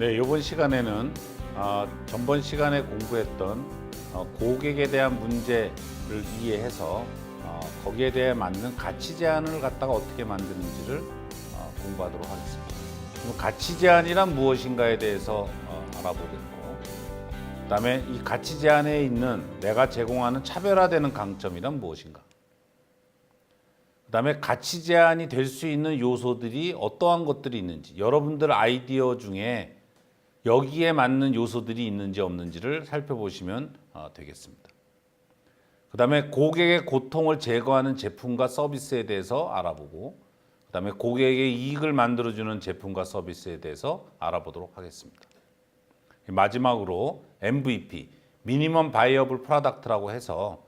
네, 이번 시간에는 어, 전번 시간에 공부했던 어, 고객에 대한 문제를 이해해서 어, 거기에 대해 맞는 가치 제한을 갖다가 어떻게 만드는지를 어, 공부하도록 하겠습니다. 그럼 가치 제한이란 무엇인가에 대해서 어, 알아보겠고, 그다음에 이 가치 제한에 있는 내가 제공하는 차별화되는 강점이란 무엇인가? 그다음에 가치 제한이 될 수 있는 요소들이 어떠한 것들이 있는지 여러분들 아이디어 중에 여기에 맞는 요소들이 있는지 없는지를 살펴보시면 어, 되겠습니다. 그 다음에 고객의 고통을 제거하는 제품과 서비스에 대해서 알아보고 그 다음에 고객의 이익을 만들어주는 제품과 서비스에 대해서 알아보도록 하겠습니다. 마지막으로 MVP 미니멈 바이어블 프로덕트라고 해서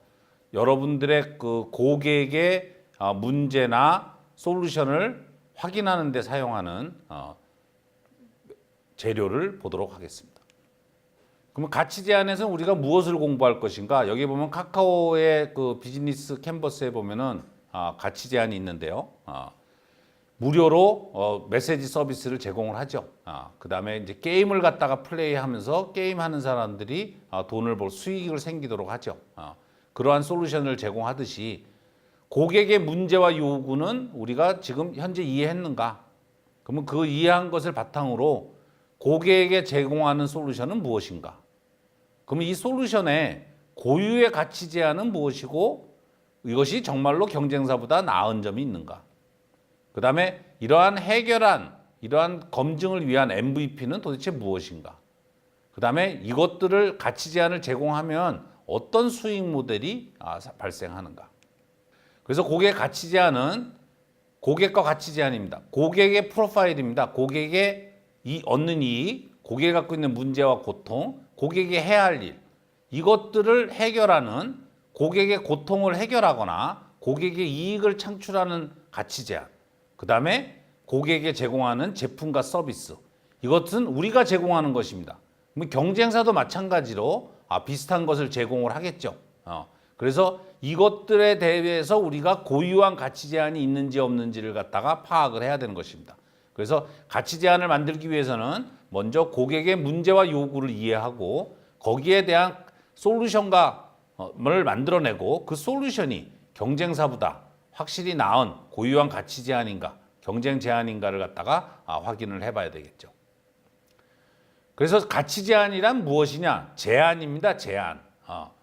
여러분들의 그 고객의 어, 문제나 솔루션을 확인하는 데 사용하는 어, 재료를 보도록 하겠습니다. 그러면 가치 제한에서 우리가 무엇을 공부할 것인가? 여기 보면 카카오의 그 비즈니스 캔버스에 보면은 아, 가치 제한이 있는데요. 아, 무료로 어, 메시지 서비스를 제공을 하죠. 아, 그 다음에 이제 게임을 갖다가 플레이하면서 게임하는 사람들이 아, 돈을 벌 수익을 생기도록 하죠. 아, 그러한 솔루션을 제공하듯이 고객의 문제와 요구는 우리가 지금 현재 이해했는가? 그러면 그 이해한 것을 바탕으로 고객에게 제공하는 솔루션은 무엇인가? 그러면 이 솔루션의 고유의 가치 제한은 무엇이고 이것이 정말로 경쟁사보다 나은 점이 있는가? 그 다음에 이러한 해결한 이러한 검증을 위한 MVP는 도대체 무엇인가? 그 다음에 이것들을 가치 제한을 제공하면 어떤 수익 모델이 아, 사- 발생하는가? 그래서 고객 가치 제한은 고객과 가치 제한입니다. 고객의 프로파일입니다. 고객의 이 얻는 이익, 고객이 갖고 있는 문제와 고통, 고객이 해야 할 일, 이것들을 해결하는 고객의 고통을 해결하거나 고객의 이익을 창출하는 가치 제한. 그 다음에 고객에게 제공하는 제품과 서비스. 이것은 우리가 제공하는 것입니다. 그럼 경쟁사도 마찬가지로 아, 비슷한 것을 제공을 하겠죠. 어, 그래서 이것들에 대해서 우리가 고유한 가치 제한이 있는지 없는지를 갖다가 파악을 해야 되는 것입니다. 그래서 가치 제한을 만들기 위해서는 먼저 고객의 문제와 요구를 이해하고 거기에 대한 솔루션가를 만들어내고 그 솔루션이 경쟁사보다 확실히 나은 고유한 가치 제한인가 경쟁 제한인가를 갖다가 아, 확인을 해봐야 되겠죠. 그래서 가치 제한이란 무엇이냐? 제한입니다. 제한. 어.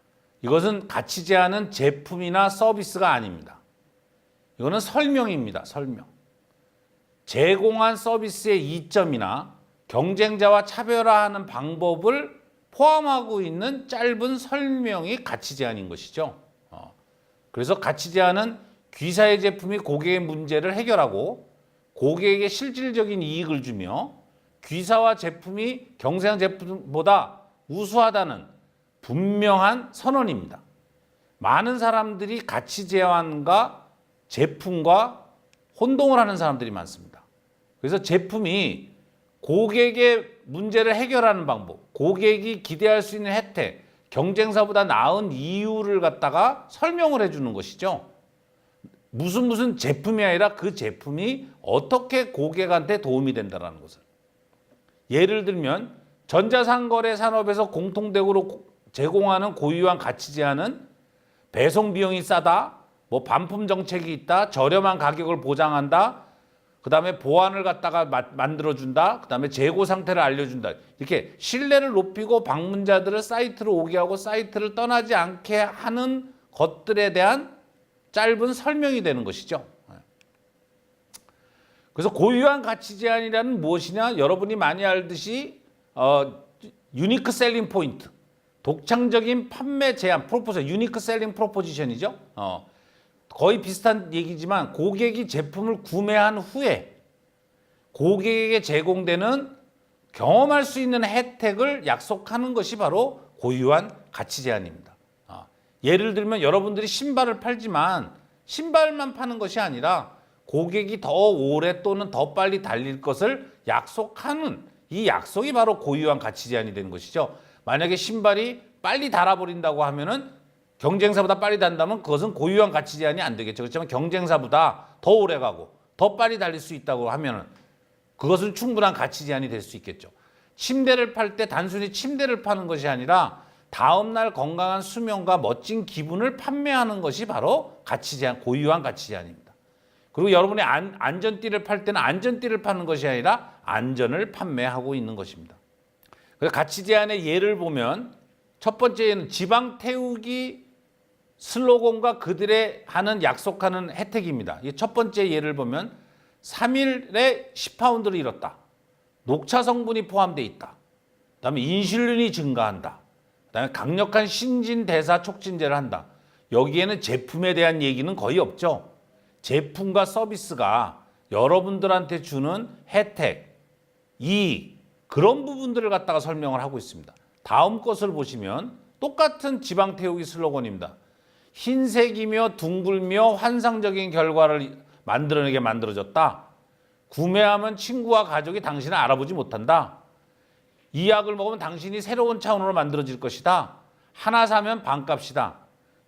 이것은 가치 제한은 제품이나 서비스가 아닙니다. 이거는 설명입니다. 설명. 제공한 서비스의 이점이나 경쟁자와 차별화하는 방법을 포함하고 있는 짧은 설명이 가치 제한인 것이죠. 어. 그래서 가치 제한은 귀사의 제품이 고객의 문제를 해결하고 고객에게 실질적인 이익을 주며 귀사와 제품이 경쟁 제품보다 우수하다는 분명한 선언입니다. 많은 사람들이 가치 제한과 제품과 혼동을 하는 사람들이 많습니다. 그래서 제품이 고객의 문제를 해결하는 방법, 고객이 기대할 수 있는 혜택, 경쟁사보다 나은 이유를 갖다가 설명을 해주는 것이죠. 무슨 무슨 제품이 아니라 그 제품이 어떻게 고객한테 도움이 된다는 것을. 예를 들면 전자상거래 산업에서 공통적으로 고- 제공하는 고유한 가치 제한은 배송 비용이 싸다, 뭐 반품 정책이 있다, 저렴한 가격을 보장한다, 그 다음에 보안을 갖다가 마- 만들어준다, 그 다음에 재고 상태를 알려준다. 이렇게 신뢰를 높이고 방문자들을 사이트로 오게 하고 사이트를 떠나지 않게 하는 것들에 대한 짧은 설명이 되는 것이죠. 그래서 고유한 가치 제한이라는 무엇이냐? 여러분이 많이 알듯이 어, 유니크 셀링 포인트, 독창적인 판매 제한, 프로포즈, 유니크 셀링 프로포지션이죠. 어, 거의 비슷한 얘기지만 고객이 제품을 구매한 후에 고객에게 제공되는 경험할 수 있는 혜택을 약속하는 것이 바로 고유한 가치 제한입니다. 아, 예를 들면 여러분들이 신발을 팔지만 신발만 파는 것이 아니라 고객이 더 오래 또는 더 빨리 달릴 것을 약속하는 이 약속이 바로 고유한 가치 제한이 되는 것이죠. 만약에 신발이 빨리 달아버린다고 하면은 경쟁사보다 빨리 단다면 그것은 고유한 가치 제한이 안 되겠죠. 그렇지만 경쟁사보다 더 오래 가고 더 빨리 달릴 수 있다고 하면은 그것은 충분한 가치 제한이 될 수 있겠죠. 침대를 팔 때 단순히 침대를 파는 것이 아니라 다음날 건강한 수명과 멋진 기분을 판매하는 것이 바로 가치 제한, 고유한 가치 제한입니다. 그리고 여러분이 안, 안전띠를 팔 때는 안전띠를 파는 것이 아니라 안전을 판매하고 있는 것입니다. 그래서 가치 제한의 예를 보면 첫 번째는 지방 태우기 슬로건과 그들의 하는 약속하는 혜택입니다. 이첫 번째 예를 보면 3일에 10파운드를 잃었다. 녹차 성분이 포함되어 있다. 그다음에 인슐린이 증가한다. 그다음에 강력한 신진 대사 촉진제를 한다. 여기에는 제품에 대한 얘기는 거의 없죠. 제품과 서비스가 여러분들한테 주는 혜택, 이익 그런 부분들을 갖다가 설명을 하고 있습니다. 다음 것을 보시면 똑같은 지방 태우기 슬로건입니다. 흰색이며 둥글며 환상적인 결과를 만들어내게 만들어졌다. 구매하면 친구와 가족이 당신을 알아보지 못한다. 이 약을 먹으면 당신이 새로운 차원으로 만들어질 것이다. 하나 사면 반값이다.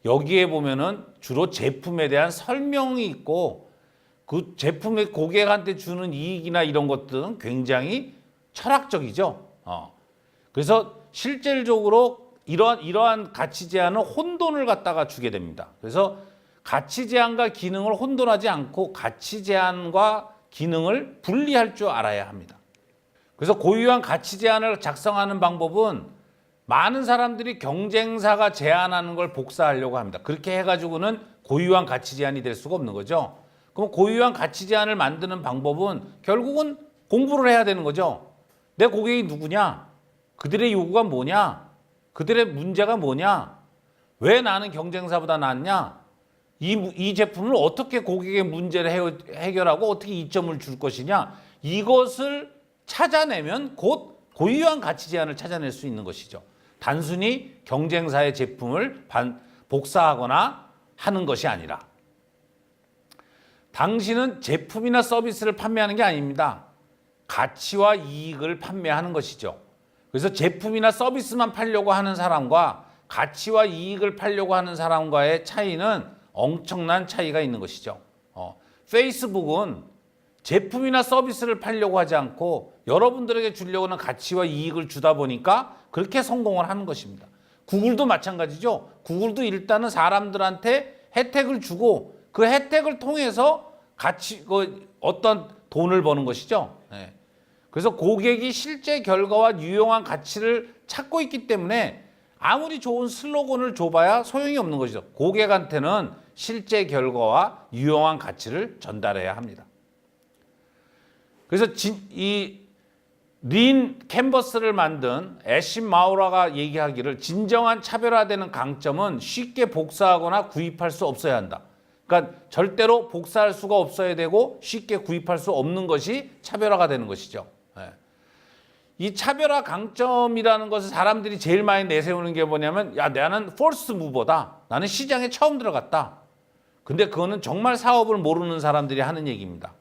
여기에 보면은 주로 제품에 대한 설명이 있고 그 제품의 고객한테 주는 이익이나 이런 것들은 굉장히 철학적이죠. 어. 그래서 실질적으로 이러한 이러한 가치 제한은 혼돈을 갖다가 주게 됩니다. 그래서 가치 제한과 기능을 혼돈하지 않고 가치 제한과 기능을 분리할 줄 알아야 합니다. 그래서 고유한 가치 제한을 작성하는 방법은 많은 사람들이 경쟁사가 제안하는 걸 복사하려고 합니다. 그렇게 해가지고는 고유한 가치 제한이 될 수가 없는 거죠. 그럼 고유한 가치 제한을 만드는 방법은 결국은 공부를 해야 되는 거죠. 내 고객이 누구냐? 그들의 요구가 뭐냐? 그들의 문제가 뭐냐? 왜 나는 경쟁사보다 낫냐? 이, 이 제품을 어떻게 고객의 문제를 해, 해결하고 어떻게 이점을 줄 것이냐? 이것을 찾아내면 곧 고유한 가치 제한을 찾아낼 수 있는 것이죠. 단순히 경쟁사의 제품을 반, 복사하거나 하는 것이 아니라 당신은 제품이나 서비스를 판매하는 게 아닙니다. 가치와 이익을 판매하는 것이죠. 그래서 제품이나 서비스만 팔려고 하는 사람과 가치와 이익을 팔려고 하는 사람과의 차이는 엄청난 차이가 있는 것이죠. 어, 페이스북은 제품이나 서비스를 팔려고 하지 않고 여러분들에게 주려고 하는 가치와 이익을 주다 보니까 그렇게 성공을 하는 것입니다. 구글도 마찬가지죠. 구글도 일단은 사람들한테 혜택을 주고 그 혜택을 통해서 가치 그 어떤 돈을 버는 것이죠. 네. 그래서 고객이 실제 결과와 유용한 가치를 찾고 있기 때문에 아무리 좋은 슬로건을 줘봐야 소용이 없는 것이죠. 고객한테는 실제 결과와 유용한 가치를 전달해야 합니다. 그래서 이린 캔버스를 만든 애신 마우라가 얘기하기를 진정한 차별화되는 강점은 쉽게 복사하거나 구입할 수 없어야 한다. 그러니까 절대로 복사할 수가 없어야 되고 쉽게 구입할 수 없는 것이 차별화가 되는 것이죠. 예. 이 차별화 강점이라는 것을 사람들이 제일 많이 내세우는 게 뭐냐면 야 나는 포스 무버다. 나는 시장에 처음 들어갔다. 근데 그거는 정말 사업을 모르는 사람들이 하는 얘기입니다.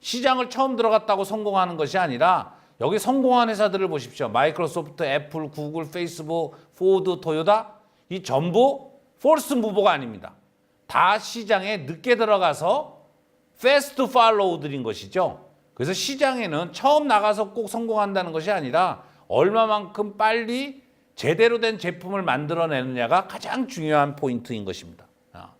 시장을 처음 들어갔다고 성공하는 것이 아니라 여기 성공한 회사들을 보십시오. 마이크로소프트, 애플, 구글, 페이스북, 포드, 토요다 이 전부 포스 무버가 아닙니다. 다 시장에 늦게 들어가서 패스트 팔로우들인 것이죠. 그래서 시장에는 처음 나가서 꼭 성공한다는 것이 아니라 얼마만큼 빨리 제대로 된 제품을 만들어내느냐가 가장 중요한 포인트인 것입니다. 아.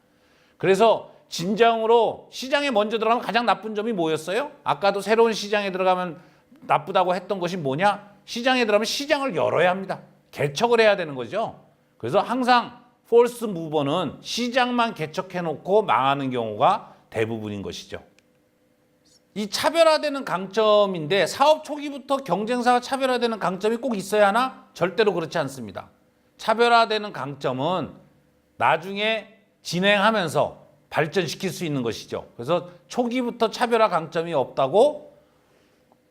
그래서 진정으로 시장에 먼저 들어가면 가장 나쁜 점이 뭐였어요? 아까도 새로운 시장에 들어가면 나쁘다고 했던 것이 뭐냐? 시장에 들어가면 시장을 열어야 합니다. 개척을 해야 되는 거죠. 그래서 항상 폴스 무버는 시장만 개척해 놓고 망하는 경우가 대부분인 것이죠. 이 차별화되는 강점인데 사업 초기부터 경쟁사와 차별화되는 강점이 꼭 있어야 하나? 절대로 그렇지 않습니다. 차별화되는 강점은 나중에 진행하면서 발전시킬 수 있는 것이죠. 그래서 초기부터 차별화 강점이 없다고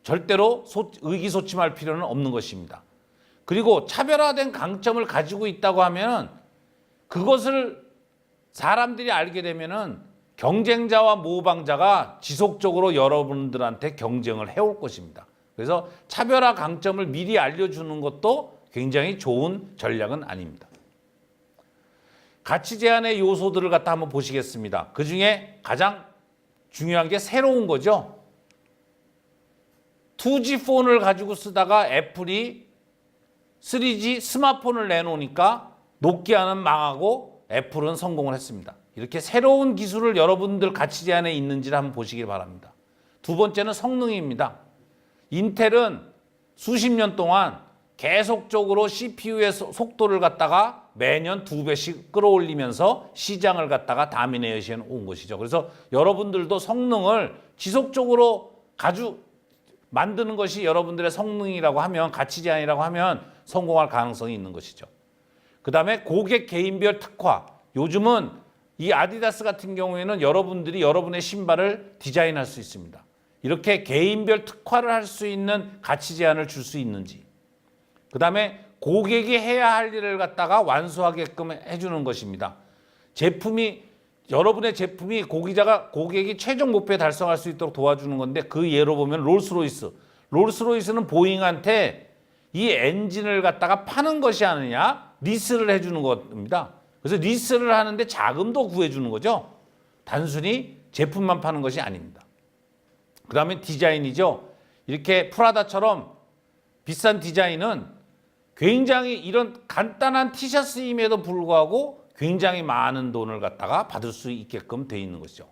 절대로 소, 의기소침할 필요는 없는 것입니다. 그리고 차별화된 강점을 가지고 있다고 하면 그것을 사람들이 알게 되면은 경쟁자와 모방자가 지속적으로 여러분들한테 경쟁을 해올 것입니다. 그래서 차별화 강점을 미리 알려주는 것도 굉장히 좋은 전략은 아닙니다. 가치 제한의 요소들을 갖다 한번 보시겠습니다. 그 중에 가장 중요한 게 새로운 거죠. 2G 폰을 가지고 쓰다가 애플이 3G 스마트폰을 내놓으니까 노키아는 망하고 애플은 성공을 했습니다. 이렇게 새로운 기술을 여러분들 가치 제한에 있는지를 한번 보시길 바랍니다. 두 번째는 성능입니다. 인텔은 수십 년 동안 계속적으로 CPU의 속도를 갖다가 매년 두 배씩 끌어올리면서 시장을 갖다가 다미네이션 온 것이죠. 그래서 여러분들도 성능을 지속적으로 가주 만드는 것이 여러분들의 성능이라고 하면 가치 제한이라고 하면 성공할 가능성이 있는 것이죠. 그다음에 고객 개인별 특화. 요즘은 이 아디다스 같은 경우에는 여러분들이 여러분의 신발을 디자인할 수 있습니다. 이렇게 개인별 특화를 할 수 있는 가치 제한을 줄 수 있는지. 그 다음에 고객이 해야 할 일을 갖다가 완수하게끔 해주는 것입니다. 제품이 여러분의 제품이 고기자가 고객이 최종 목표에 달성할 수 있도록 도와주는 건데 그 예로 보면 롤스로이스. 롤스로이스는 보잉한테 이 엔진을 갖다가 파는 것이 아니냐 리스를 해주는 겁니다. 그래서 리스를 하는데 자금도 구해주는 거죠. 단순히 제품만 파는 것이 아닙니다. 그 다음에 디자인이죠. 이렇게 프라다처럼 비싼 디자인은 굉장히 이런 간단한 티셔츠임에도 불구하고 굉장히 많은 돈을 갖다가 받을 수 있게끔 돼 있는 것이죠.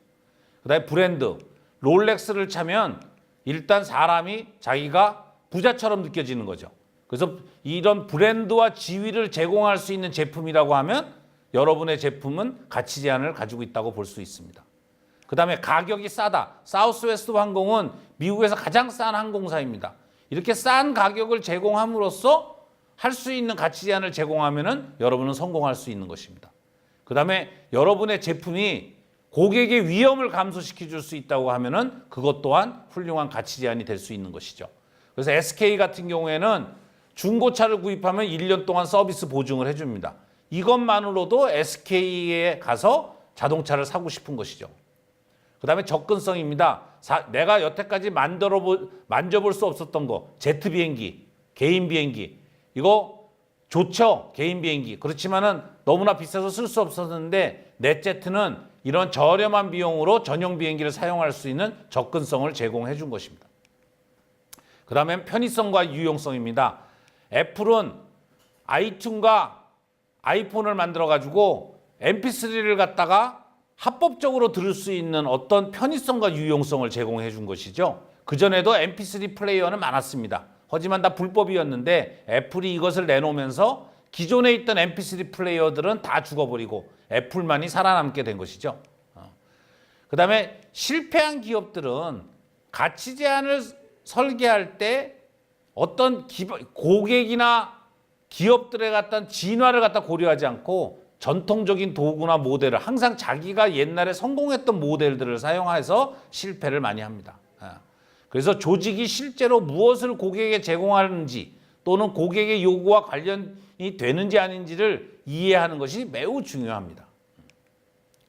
그 다음에 브랜드 롤렉스를 차면 일단 사람이 자기가 부자처럼 느껴지는 거죠. 그래서 이런 브랜드와 지위를 제공할 수 있는 제품이라고 하면 여러분의 제품은 가치 제한을 가지고 있다고 볼 수 있습니다. 그 다음에 가격이 싸다. 사우스웨스트 항공은 미국에서 가장 싼 항공사입니다. 이렇게 싼 가격을 제공함으로써 할 수 있는 가치 제한을 제공하면은 여러분은 성공할 수 있는 것입니다. 그 다음에 여러분의 제품이 고객의 위험을 감소시켜 줄 수 있다고 하면은 그것 또한 훌륭한 가치 제한이 될 수 있는 것이죠. 그래서 SK 같은 경우에는 중고차를 구입하면 1년 동안 서비스 보증을 해 줍니다. 이것만으로도 SK에 가서 자동차를 사고 싶은 것이죠. 그 다음에 접근성입니다. 사- 내가 여태까지 만들어 보, 만져볼 수 없었던 거, 제트 비행기, 개인 비행기 이거 좋죠. 개인 비행기. 그렇지만은 너무나 비싸서 쓸 수 없었는데 넷제트는 이런 저렴한 비용으로 전용 비행기를 사용할 수 있는 접근성을 제공해 준 것입니다. 그 다음에 편의성과 유용성입니다. 애플은 아이튠과 아이폰을 만들어 가지고 MP3를 갖다가 합법적으로 들을 수 있는 어떤 편의성과 유용성을 제공해 준 것이죠. 그전에도 MP3 플레이어는 많았습니다. 하지만 다 불법이었는데 애플이 이것을 내놓으면서 기존에 있던 MP3 플레이어들은 다 죽어버리고 애플만이 살아남게 된 것이죠. 그 다음에 실패한 기업들은 가치 제한을 설계할 때 어떤 기본- 고객이나 기업들의 갖다 진화를 갖다 고려하지 않고 전통적인 도구나 모델을 항상 자기가 옛날에 성공했던 모델들을 사용해서 실패를 많이 합니다. 예. 그래서 조직이 실제로 무엇을 고객에게 제공하는지 또는 고객의 요구와 관련이 되는지 아닌지를 이해하는 것이 매우 중요합니다.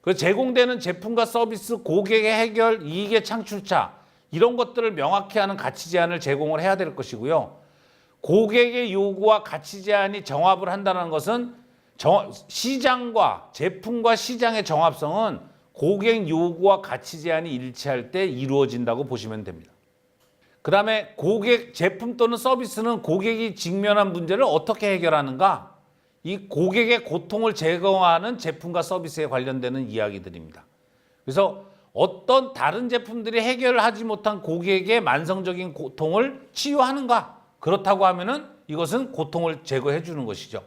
그 제공되는 제품과 서비스, 고객의 해결, 이익의 창출차 이런 것들을 명확히 하는 가치 제한을 제공을 해야 될 것이고요. 고객의 요구와 가치 제한이 정합을 한다는 것은 정- 시장과 제품과 시장의 정합성은 고객 요구와 가치 제한이 일치할 때 이루어진다고 보시면 됩니다. 그 다음에 고객 제품 또는 서비스는 고객이 직면한 문제를 어떻게 해결하는가? 이 고객의 고통을 제거하는 제품과 서비스에 관련되는 이야기들입니다. 그래서 어떤 다른 제품들이 해결하지 못한 고객의 만성적인 고통을 치유하는가? 그렇다고 하면은 이것은 고통을 제거해 주는 것이죠.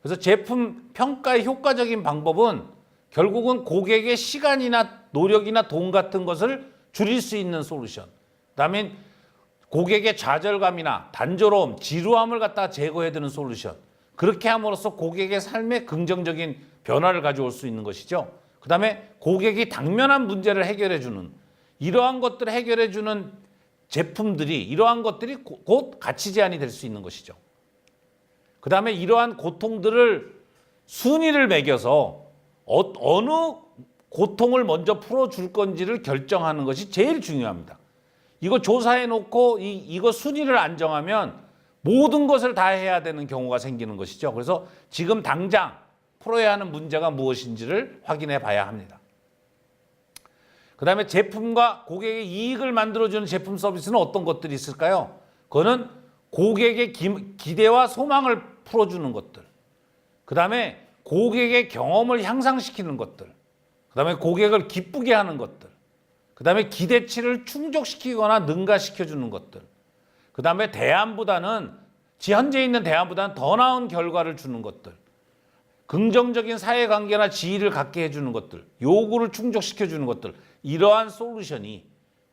그래서 제품 평가의 효과적인 방법은 결국은 고객의 시간이나 노력이나 돈 같은 것을 줄일 수 있는 솔루션. 그다음에 고객의 좌절감이나 단조로움, 지루함을 갖다 제거해 드는 솔루션. 그렇게 함으로써 고객의 삶에 긍정적인 변화를 가져올 수 있는 것이죠. 그다음에 고객이 당면한 문제를 해결해 주는 이러한 것들을 해결해 주는 제품들이 이러한 것들이 고- 곧 가치 제한이 될 수 있는 것이죠. 그 다음에 이러한 고통들을 순위를 매겨서 어, 어느 고통을 먼저 풀어줄 건지를 결정하는 것이 제일 중요합니다. 이거 조사해 놓고 이, 이거 순위를 안 정하면 모든 것을 다 해야 되는 경우가 생기는 것이죠. 그래서 지금 당장 풀어야 하는 문제가 무엇인지를 확인해 봐야 합니다. 그 다음에 제품과 고객의 이익을 만들어주는 제품 서비스는 어떤 것들이 있을까요? 그거는 고객의 기, 기대와 소망을 풀어주는 것들. 그 다음에 고객의 경험을 향상시키는 것들. 그 다음에 고객을 기쁘게 하는 것들. 그 다음에 기대치를 충족시키거나 능가시켜 주는 것들. 그 다음에 대안보다는 지 현재 있는 대안보다는 더 나은 결과를 주는 것들. 긍정적인 사회관계나 지위를 갖게 해주는 것들, 요구를 충족시켜주는 것들, 이러한 솔루션이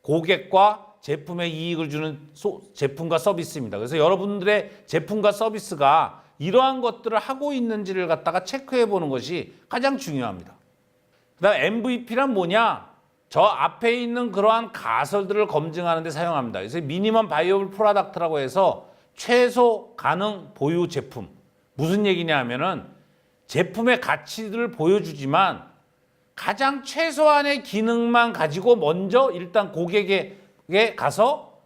고객과 제품의 이익을 주는 소- 제품과 서비스입니다. 그래서 여러분들의 제품과 서비스가 이러한 것들을 하고 있는지를 갖다가 체크해 보는 것이 가장 중요합니다. 그다음 MVP란 뭐냐? 저 앞에 있는 그러한 가설들을 검증하는 데 사용합니다. 그래서 미니멈 바이오블 프로덕트라고 해서 최소 가능 보유 제품. 무슨 얘기냐 하면은 제품의 가치들을 보여주지만 가장 최소한의 기능만 가지고 먼저 일단 고객에게 가서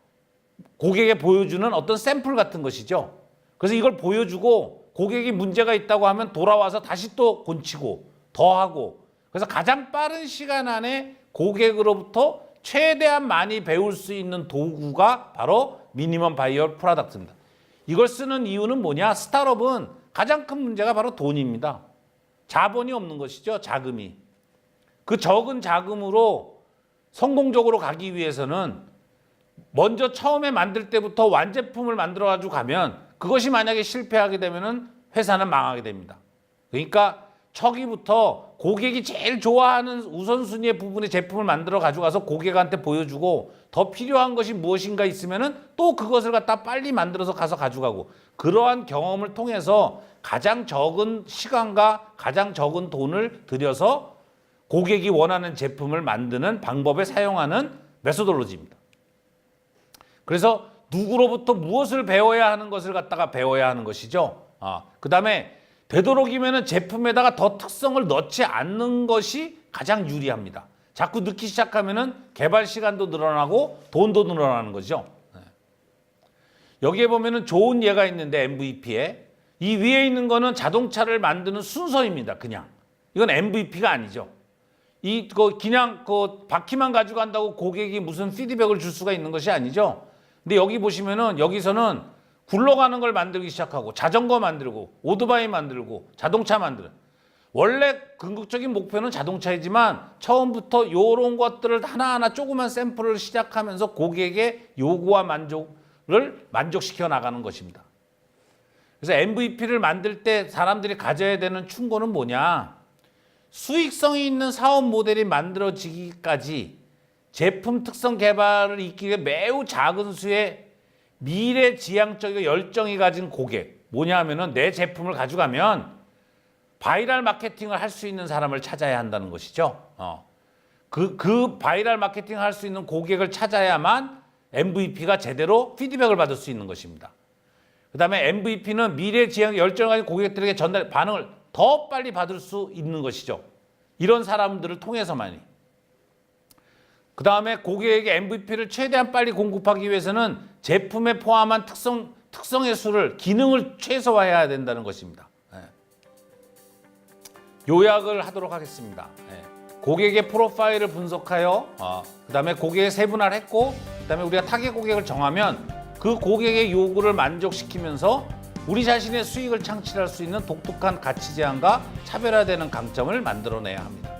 고객에 보여주는 어떤 샘플 같은 것이죠. 그래서 이걸 보여주고 고객이 문제가 있다고 하면 돌아와서 다시 또 곤치고 더 하고 그래서 가장 빠른 시간 안에 고객으로부터 최대한 많이 배울 수 있는 도구가 바로 미니멈 바이어 프로덕트입니다. 이걸 쓰는 이유는 뭐냐? 스타트업은 가장 큰 문제가 바로 돈입니다. 자본이 없는 것이죠. 자금이. 그 적은 자금으로 성공적으로 가기 위해서는 먼저 처음에 만들 때부터 완제품을 만들어 가지고 가면 그것이 만약에 실패하게 되면은 회사는 망하게 됩니다. 그러니까 초기부터 고객이 제일 좋아하는 우선순위의 부분의 제품을 만들어 가져가서 고객한테 보여주고 더 필요한 것이 무엇인가 있으면은 또 그것을 갖다 빨리 만들어서 가서 가져가고 그러한 경험을 통해서 가장 적은 시간과 가장 적은 돈을 들여서 고객이 원하는 제품을 만드는 방법에 사용하는 메소돌로지입니다. 그래서 누구로부터 무엇을 배워야 하는 것을 갖다가 배워야 하는 것이죠. 아, 그 다음에 되도록이면은 제품에다가 더 특성을 넣지 않는 것이 가장 유리합니다. 자꾸 넣기 시작하면은 개발 시간도 늘어나고 돈도 늘어나는 거죠. 네. 여기에 보면은 좋은 예가 있는데 MVP에 이 위에 있는 거는 자동차를 만드는 순서입니다. 그냥 이건 MVP가 아니죠. 이 그 그냥 그 바퀴만 가지고 간다고 고객이 무슨 피드백을 줄 수가 있는 것이 아니죠. 근데 여기 보시면은 여기서는 굴러가는 걸 만들기 시작하고 자전거 만들고 오토바이 만들고 자동차 만드는 원래 궁극적인 목표는 자동차이지만 처음부터 이런 것들을 하나하나 조그만 샘플을 시작하면서 고객의 요구와 만족을 만족시켜 나가는 것입니다. 그래서 MVP를 만들 때 사람들이 가져야 되는 충고는 뭐냐? 수익성이 있는 사업 모델이 만들어지기까지 제품 특성 개발을 위해 매우 작은 수의 미래 지향적이고 열정이 가진 고객 뭐냐 하면은 내 제품을 가져가면 바이럴 마케팅을 할 수 있는 사람을 찾아야 한다는 것이죠. 어. 그, 그 바이럴 마케팅을 할수 있는 고객을 찾아야만 MVP가 제대로 피드백을 받을 수 있는 것입니다. 그 다음에 MVP는 미래 지향 열정을 가진 고객들에게 전달, 반응을 더 빨리 받을 수 있는 것이죠. 이런 사람들을 통해서만이. 그 다음에 고객에게 MVP를 최대한 빨리 공급하기 위해서는 제품에 포함한 특성, 특성의 수를, 기능을 최소화해야 된다는 것입니다. 예. 요약을 하도록 하겠습니다. 예. 고객의 프로파일을 분석하여, 어, 그 다음에 고객의 세분화를 했고, 그 다음에 우리가 타겟 고객을 정하면 그 고객의 요구를 만족시키면서 우리 자신의 수익을 창출할 수 있는 독특한 가치 제한과 차별화되는 강점을 만들어내야 합니다.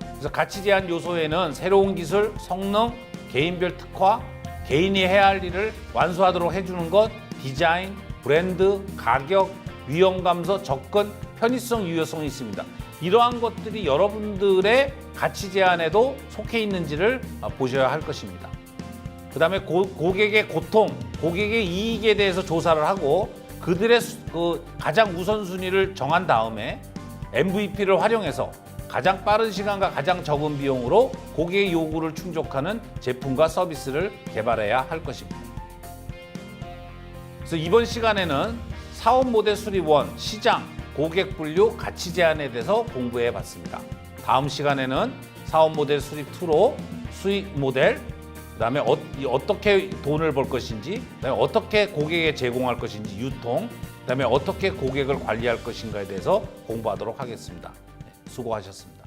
그래서 가치 제한 요소에는 새로운 기술, 성능, 개인별 특화, 개인이 해야 할 일을 완수하도록 해주는 것, 디자인, 브랜드, 가격, 위험 감소, 접근, 편의성, 유효성이 있습니다. 이러한 것들이 여러분들의 가치 제한에도 속해 있는지를 어, 보셔야 할 것입니다. 그 다음에 고객의 고통, 고객의 이익에 대해서 조사를 하고 그들의 수- 그 가장 우선순위를 정한 다음에 MVP를 활용해서 가장 빠른 시간과 가장 적은 비용으로 고객의 요구를 충족하는 제품과 서비스를 개발해야 할 것입니다. 그래서 이번 시간에는 사업 모델 수립 원, 시장, 고객 분류, 가치 제한에 대해서 공부해 봤습니다. 다음 시간에는 사업 모델 수립 2로 수익 모델, 그다음에 어, 떻게 돈을 벌 것인지, 그다음에 어떻게 고객에 제공할 것인지 유통, 그다음에 어떻게 고객을 관리할 것인가에 대해서 공부하도록 하겠습니다. 네, 수고하셨습니다.